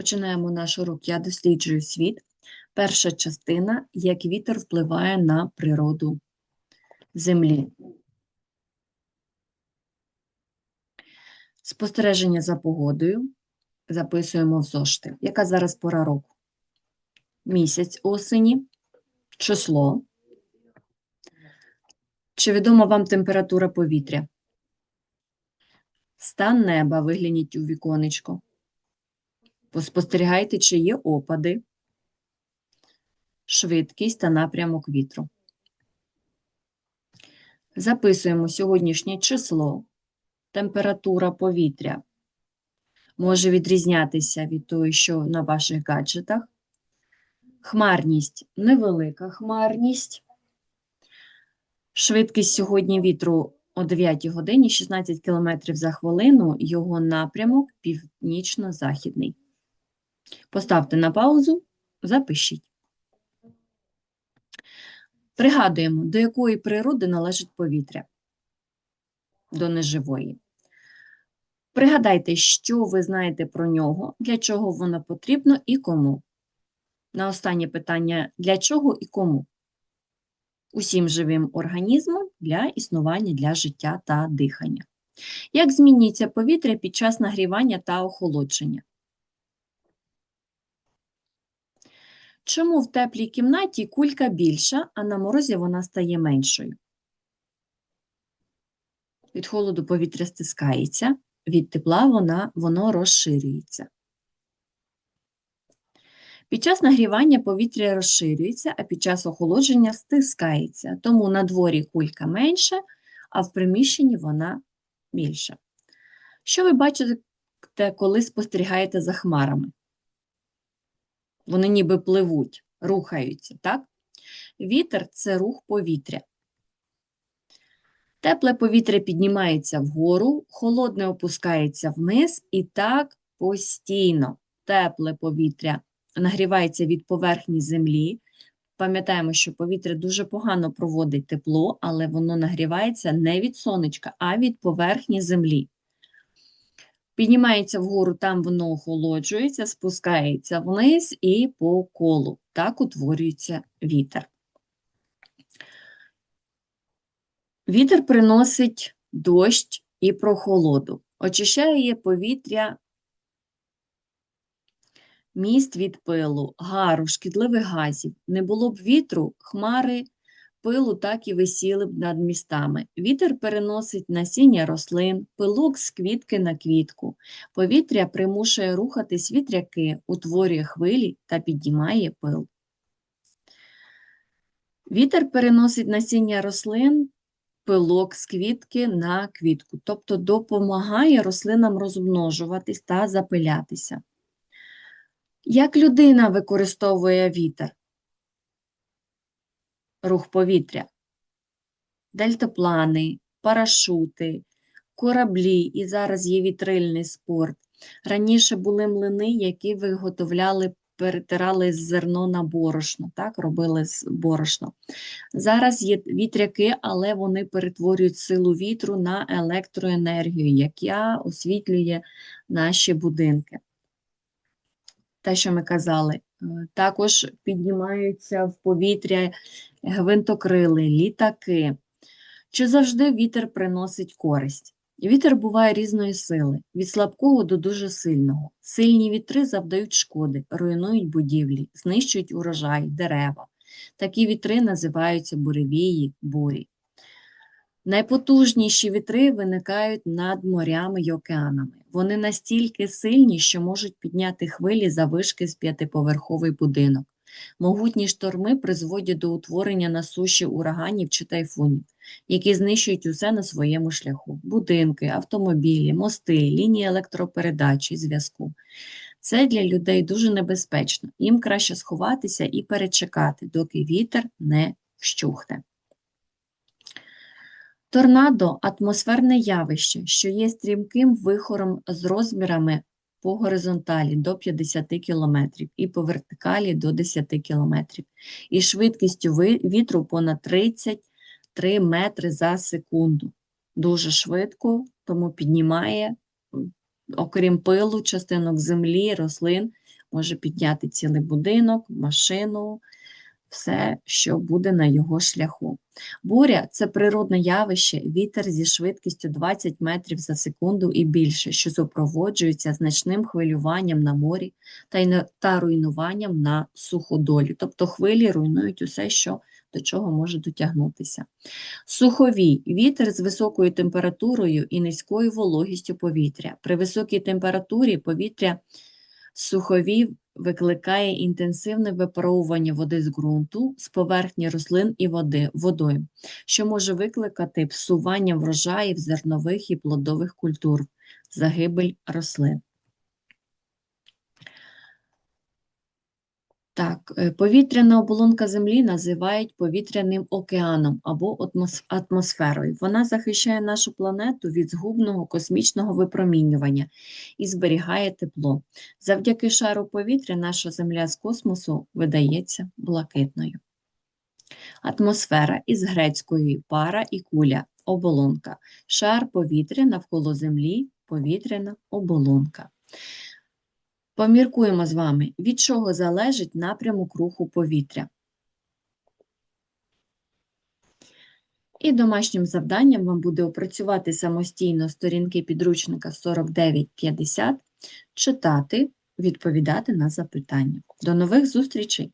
Починаємо наш урок Я досліджую світ. Перша частина Як вітер впливає на природу Землі. Спостереження за погодою. Записуємо в зошити. Яка зараз пора року? Місяць осені, число. Чи відома вам температура повітря? Стан неба, вигляніть у віконечко. Поспостерігайте, чи є опади, швидкість та напрямок вітру. Записуємо сьогоднішнє число, температура повітря може відрізнятися від того, що на ваших гаджетах. Хмарність невелика хмарність. Швидкість сьогодні вітру о 9 годині 16 км за хвилину, його напрямок північно-західний. Поставте на паузу, запишіть. Пригадуємо, до якої природи належить повітря? До неживої. Пригадайте, що ви знаєте про нього, для чого воно потрібно і кому. На останнє питання: для чого і кому? Усім живим організмам для існування для життя та дихання. Як змінюється повітря під час нагрівання та охолодження? Чому в теплій кімнаті кулька більша, а на морозі вона стає меншою? Від холоду повітря стискається, від тепла вона, воно розширюється. Під час нагрівання повітря розширюється, а під час охолодження стискається, тому на дворі кулька менша, а в приміщенні вона більша. Що ви бачите, коли спостерігаєте за хмарами? Вони ніби пливуть, рухаються, так? Вітер це рух повітря. Тепле повітря піднімається вгору, холодне опускається вниз і так постійно. Тепле повітря нагрівається від поверхні землі. Пам'ятаємо, що повітря дуже погано проводить тепло, але воно нагрівається не від сонечка, а від поверхні землі. Піднімається вгору, там воно охолоджується, спускається вниз і по колу. Так утворюється вітер. Вітер приносить дощ і прохолоду, очищає повітря, міст від пилу, гару, шкідливих газів. Не було б вітру, хмари пилу так і висіли б над містами. Вітер переносить насіння рослин, пилок з квітки на квітку. Повітря примушує рухатись вітряки, утворює хвилі та піднімає пил. Вітер переносить насіння рослин, пилок з квітки на квітку, тобто допомагає рослинам розмножуватись та запилятися. Як людина використовує вітер? Рух повітря, дельтаплани, парашути, кораблі, і зараз є вітрильний спорт. Раніше були млини, які виготовляли, перетирали зерно на борошно, так, робили з борошно. Зараз є вітряки, але вони перетворюють силу вітру на електроенергію, яка освітлює наші будинки. Те, що ми казали, також піднімаються в повітря гвинтокрили, літаки. Чи завжди вітер приносить користь? Вітер буває різної сили, від слабкого до дуже сильного. Сильні вітри завдають шкоди, руйнують будівлі, знищують урожай, дерева. Такі вітри називаються буревії, бурі. Найпотужніші вітри виникають над морями й океанами. Вони настільки сильні, що можуть підняти хвилі за вишки з п'ятиповерховий будинок. Могутні шторми призводять до утворення на суші ураганів чи тайфунів, які знищують усе на своєму шляху: будинки, автомобілі, мости, лінії електропередачі, зв'язку. Це для людей дуже небезпечно. Їм краще сховатися і перечекати, доки вітер не вщухне. Торнадо атмосферне явище, що є стрімким вихором з розмірами по горизонталі до 50 км і по вертикалі до 10 км, і швидкістю вітру понад 33 метри за секунду. Дуже швидко, тому піднімає, окрім пилу, частинок землі, рослин, може підняти цілий будинок, машину, все, що буде на його шляху. Буря це природне явище, вітер зі швидкістю 20 метрів за секунду і більше, що супроводжується значним хвилюванням на морі та, та руйнуванням на суходолі. Тобто хвилі руйнують усе, що до чого може дотягнутися. Суховій вітер з високою температурою і низькою вологістю повітря. При високій температурі повітря суховій викликає інтенсивне випаровування води з ґрунту, з поверхні рослин і води, водою, що може викликати псування врожаїв зернових і плодових культур, загибель рослин. Так, е, повітряна оболонка Землі називають повітряним океаном або атмосферою. Вона захищає нашу планету від згубного космічного випромінювання і зберігає тепло. Завдяки шару повітря наша Земля з космосу видається блакитною. Атмосфера із грецької пара і куля, оболонка. Шар повітря навколо Землі, повітряна оболонка. Поміркуємо з вами, від чого залежить напрямок руху повітря. І домашнім завданням вам буде опрацювати самостійно сторінки підручника 49-50, читати, відповідати на запитання. До нових зустрічей!